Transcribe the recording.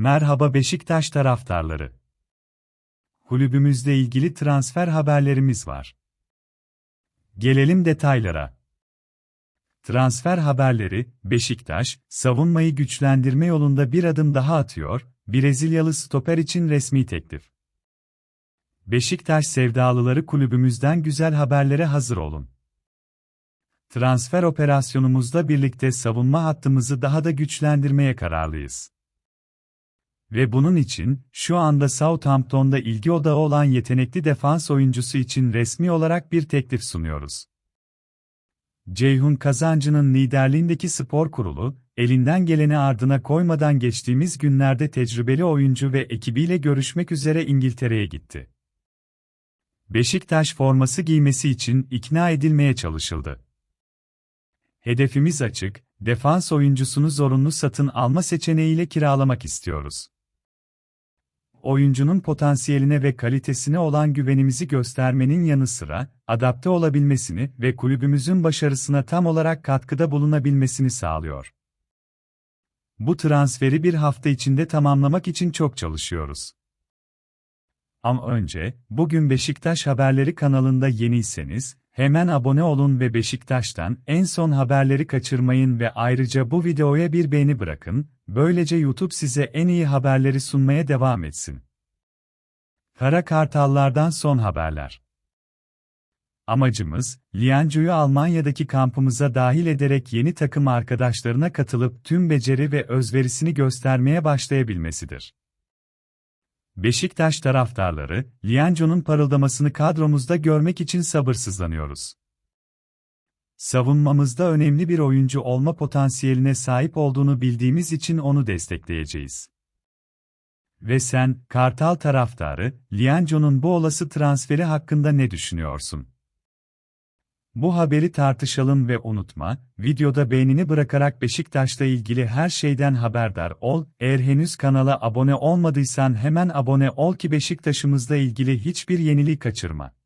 Merhaba Beşiktaş taraftarları. Kulübümüzle ilgili transfer haberlerimiz var. Gelelim detaylara. Transfer haberleri, Beşiktaş, savunmayı güçlendirme yolunda bir adım daha atıyor, Brezilyalı stoper için resmi teklif. Beşiktaş sevdalıları kulübümüzden güzel haberlere hazır olun. Transfer operasyonumuzla birlikte savunma hattımızı daha da güçlendirmeye kararlıyız. Ve bunun için, şu anda Southampton'da ilgi odağı olan yetenekli defans oyuncusu için resmi olarak bir teklif sunuyoruz. Ceyhun Kazancı'nın liderliğindeki spor kurulu, elinden geleni ardına koymadan geçtiğimiz günlerde tecrübeli oyuncu ve ekibiyle görüşmek üzere İngiltere'ye gitti. Beşiktaş forması giymesi için ikna edilmeye çalışıldı. Hedefimiz açık, defans oyuncusunu zorunlu satın alma seçeneğiyle kiralamak istiyoruz oyuncunun potansiyeline ve kalitesine olan güvenimizi göstermenin yanı sıra, adapte olabilmesini ve kulübümüzün başarısına tam olarak katkıda bulunabilmesini sağlıyor. Bu transferi bir hafta içinde tamamlamak için çok çalışıyoruz. Ama önce, bugün Beşiktaş Haberleri kanalında yeniyseniz, hemen abone olun ve Beşiktaş'tan en son haberleri kaçırmayın ve ayrıca bu videoya bir beğeni bırakın, böylece YouTube size en iyi haberleri sunmaya devam etsin. Kara Kartallardan son haberler. Amacımız, Liancu'yu Almanya'daki kampımıza dahil ederek yeni takım arkadaşlarına katılıp tüm beceri ve özverisini göstermeye başlayabilmesidir. Beşiktaş taraftarları, Lianco'nun parıldamasını kadromuzda görmek için sabırsızlanıyoruz. Savunmamızda önemli bir oyuncu olma potansiyeline sahip olduğunu bildiğimiz için onu destekleyeceğiz. Ve sen, Kartal taraftarı, Lianco'nun bu olası transferi hakkında ne düşünüyorsun? Bu haberi tartışalım ve unutma, videoda beğenini bırakarak Beşiktaş'la ilgili her şeyden haberdar ol, eğer henüz kanala abone olmadıysan hemen abone ol ki Beşiktaş'ımızla ilgili hiçbir yeniliği kaçırma.